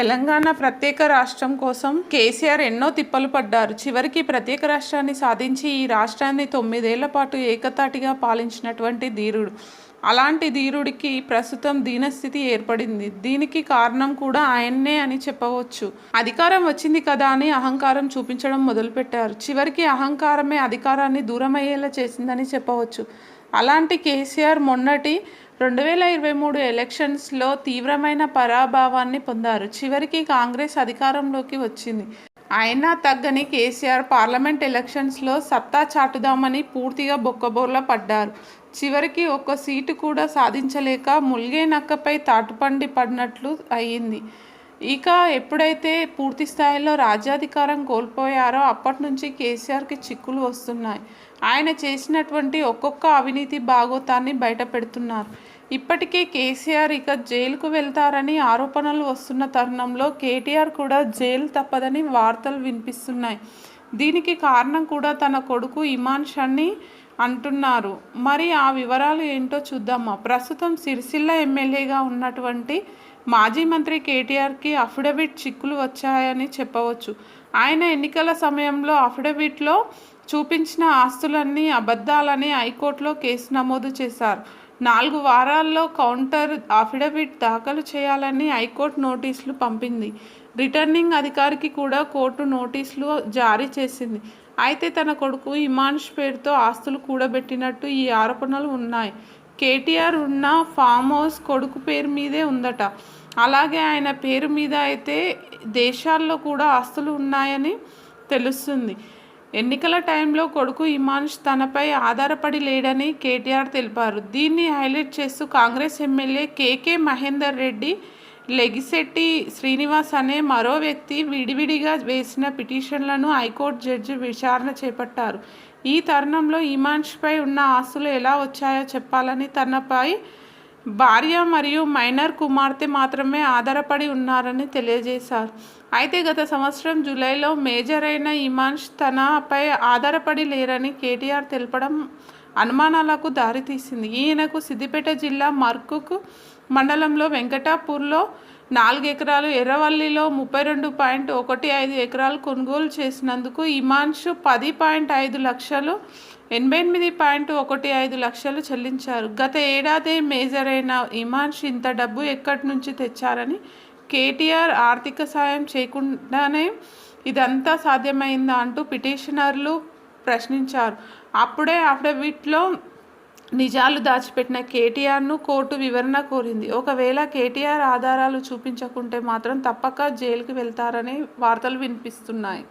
తెలంగాణ ప్రత్యేక రాష్ట్రం కోసం కేసీఆర్ ఎన్నో తిప్పలు పడ్డారు. చివరికి ప్రత్యేక రాష్ట్రాన్ని సాధించి ఈ రాష్ట్రాన్ని తొమ్మిదేళ్ళ పాటు ఏకతాటిగా పాలించినటువంటి ధీరుడు. అలాంటి ధీరుడికి ప్రస్తుతం దీనస్థితి ఏర్పడింది. దీనికి కారణం కూడా ఆయన్నే అని చెప్పవచ్చు. అధికారం వచ్చింది కదా అని అహంకారం చూపించడం మొదలుపెట్టారు. చివరికి అహంకారమే అధికారాన్ని దూరమయ్యేలా చేసిందని చెప్పవచ్చు. అలాంటి కేసీఆర్ మొన్నటి రెండు వేల ఇరవై మూడు ఎలక్షన్స్లో తీవ్రమైన పరాభావాన్ని పొందారు. చివరికి కాంగ్రెస్ అధికారంలోకి వచ్చింది. అయినా తగ్గని కేసీఆర్ పార్లమెంట్ ఎలక్షన్స్లో సత్తా చాటుదామని పూర్తిగా బొక్కబోర్ల పడ్డారు. చివరికి ఒక్క సీటు కూడా సాధించలేక ముల్గే నక్కపై తాటుపండి పడినట్లు అయ్యింది ఇక ఎప్పుడైతే పూర్తి స్థాయిలో రాజ్యాధికారం కోల్పోయారో అప్పటి నుంచి కేసీఆర్కి చిక్కులు వస్తున్నాయి. ఆయన చేసినటువంటి ఒక్కొక్క అవినీతి భాగోతాన్ని బయట పెడుతున్నారు ఇప్పటికే కేసీఆర్ ఇక జైలుకు వెళ్తారని ఆరోపణలు వస్తున్న తరుణంలో కేటీఆర్ కూడా జైలు తప్పదని వార్తలు వినిపిస్తున్నాయి. దీనికి కారణం కూడా తన కొడుకు ఇమాన్ అంటున్నారు. మరి ఆ వివరాలు ఏంటో చూద్దామా? ప్రస్తుతం సిరిసిల్ల ఎమ్మెల్యేగా ఉన్నటువంటి మాజీ మంత్రి కేటీఆర్కి అఫిడవిట్ చిక్కులు వచ్చాయని చెప్పవచ్చు. ఆయన ఎన్నికల సమయంలో అఫిడవిట్లో చూపించిన ఆస్తులన్నీ అబద్ధాలని హైకోర్టులో కేసు నమోదు చేశారు. నాలుగు వారాల్లో కౌంటర్ అఫిడవిట్ దాఖలు చేయాలని హైకోర్టు నోటీసులు పంపింది. రిటర్నింగ్ అధికారికి కూడా కోర్టు నోటీసులు జారీ చేసింది. అయితే తన కొడుకు ఇమాన్ష్ పేరుతో ఆస్తులు కూడబెట్టినట్టు ఈ ఆరోపణలు ఉన్నాయి. కేటీఆర్ ఉన్న ఫామ్ హౌస్ కొడుకు పేరు మీదే ఉందట. అలాగే ఆయన పేరు మీద అయితే దేశాల్లో కూడా ఆస్తులు ఉన్నాయని తెలుస్తుంది. ఎన్నికల టైంలో కొడుకు ఇమాన్ష్ తనపై ఆధారపడి లేడని కేటీఆర్ తెలిపారు. దీన్ని హైలైట్ చేస్తూ కాంగ్రెస్ ఎమ్మెల్యే కేకే మహేందర్ రెడ్డి లెగిశెట్టి శ్రీనివాస్ అనే మరో వ్యక్తి విడివిడిగా వేసిన పిటిషన్లను హైకోర్టు జడ్జి విచారణ చేపట్టారు. ఈ తరుణంలో ఇమాన్ష్పై ఉన్న ఆస్తులు ఎలా వచ్చాయో చెప్పాలని తనపై భార్య మరియు మైనర్ కుమార్తె మాత్రమే ఆధారపడి ఉన్నారని తెలియజేశారు. అయితే గత సంవత్సరం జూలైలో మేజర్ అయిన ఇమాన్ష్ తనపై ఆధారపడి లేరని కేటీఆర్ తెలపడం అనుమానాలకు దారితీసింది. ఈయనకు సిద్దిపేట జిల్లా మర్కుక్ మండలంలో వెంకటాపూర్లో నాలుగు ఎకరాలు ఎర్రవల్లిలో ముప్పై రెండు పాయింట్ ఒకటి ఐదు ఎకరాలు కొనుగోలు చేసినందుకు ఇమాన్షు పది పాయింట్ ఐదు లక్షలు ఎనభై ఎనిమిది పాయింట్ ఒకటి ఐదు లక్షలు చెల్లించారు. గత ఏడాది మేజర్ అయిన ఇమాన్ష్ ఇంత డబ్బు ఎక్కడి నుంచి తెచ్చారని కేటీఆర్ ఆర్థిక సాయం చేయకుండానే ఇదంతా సాధ్యమైందా అంటూ పిటిషనర్లు ప్రశ్నించారు. అప్పుడే అఫిడవిట్లో నిజాలు దాచిపెట్టిన కేటీఆర్ను కోర్టు వివరణ కోరింది. ఒకవేళ కేటీఆర్ ఆధారాలు చూపించకుంటే మాత్రం తప్పక జైలుకి వెళ్తారని వార్తలు వినిపిస్తున్నాయి.